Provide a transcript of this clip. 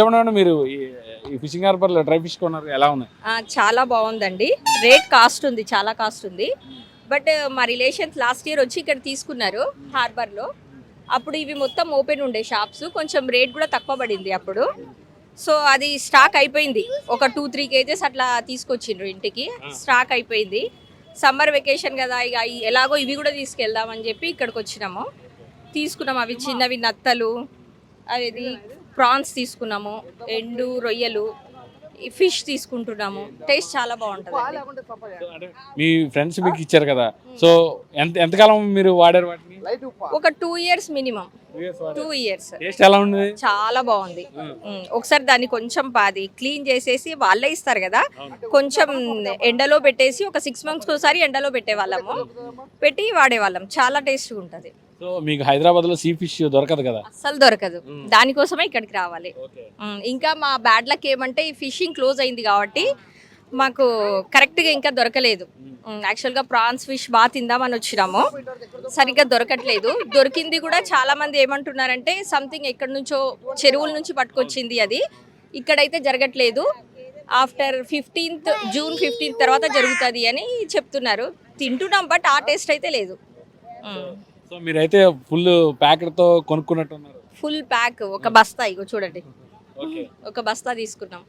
చెప్పండి మీరు ఈ- ఫిషింగ్ హార్బర్లో డ్రై ఫిష్ కొన్నారు ఎలా ఉన్నాయి? చాలా బాగుందండి. రేట్ కాస్ట్ ఉంది చాలా కాస్ట్ ఉంది. బట్ మా రిలేషన్స్ లాస్ట్ ఇయర్ వచ్చి ఇక్కడ తీసుకున్నారు హార్బర్లో. అప్పుడు ఇవి మొత్తం ఓపెన్ ఉండే షాప్స్ కొంచెం రేట్ కూడా తక్కువ పడింది అప్పుడు. సో అది స్టాక్ అయిపోయింది. ఒక టూ త్రీ కేజెస్ అట్లా తీసుకొచ్చిండ్రు ఇంటికి స్టాక్ అయిపోయింది. సమ్మర్ వెకేషన్ కదా ఇక ఎలాగో ఇవి కూడా తీసుకెళ్దామని చెప్పి ఇక్కడికి వచ్చినాము. తీసుకున్నాము అవి చిన్నవి నత్తలు అది ప్రాన్స్ తీసుకున్నాము ఎండు రొయ్యలు ఈ ఫిష్ తీసుకుంటున్నాము. టేస్ట్ చాలా బాగుంటుంది మీ ఫ్రెండ్స్ మీకు ఇచ్చారు కదా. సో ఎంత ఎంతకాలం మీరు వాడారు వాటిని? ఒక two years minimum. Two years ఎలా ఉంది చాలా బాగుంది. ఒకసారి దాన్ని కొంచెం పాది క్లీన్ చేసేసి వాళ్ళే ఇస్తారు కదా. కొంచెం ఎండలో పెట్టేసి ఒక సిక్స్ మంత్స్కి ఒకసారి ఎండలో పెట్టేవాళ్ళము. పెట్టి వాడేవాళ్ళం. చాలా టేస్ట్గా ఉంటుంది. సో మీకు హైదరాబాద్లో సీ ఫిష్ దొరకదు కదా? అస్సలు దొరకదు. దానికోసమే ఇక్కడికి రావాలి. ఇంకా మా బ్యాడ్ లక్ ఏమంటే ఈ ఫిషింగ్ క్లోజ్ అయింది కాబట్టి మాకు కరెక్ట్గా ఇంకా దొరకలేదు. యాక్చువల్గా ప్రాన్స్ ఫిష్ బాగా తిందామని వచ్చినాము. సరిగ్గా దొరకట్లేదు. దొరికింది కూడా చాలా మంది ఏమంటున్నారంటే సంథింగ్ ఎక్కడి నుంచో చెరువుల నుంచి పట్టుకొచ్చింది అది. ఇక్కడైతే జరగట్లేదు. ఆఫ్టర్ ఫిఫ్టీన్త్ జూన్ ఫిఫ్టీన్త్ తర్వాత జరుగుతుంది అని చెప్తున్నారు. తింటున్నాం బట్ ఆ టేస్ట్ అయితే లేదు. సో మీరైతే ఫుల్ ప్యాకెట్తో కొనుక్కున్నట్టున్నారు. ఫుల్ ప్యాక్ ఒక బస్తా ఇగో చూడండి. ఓకే. ఒక బస్తా తీసుకున్నాం.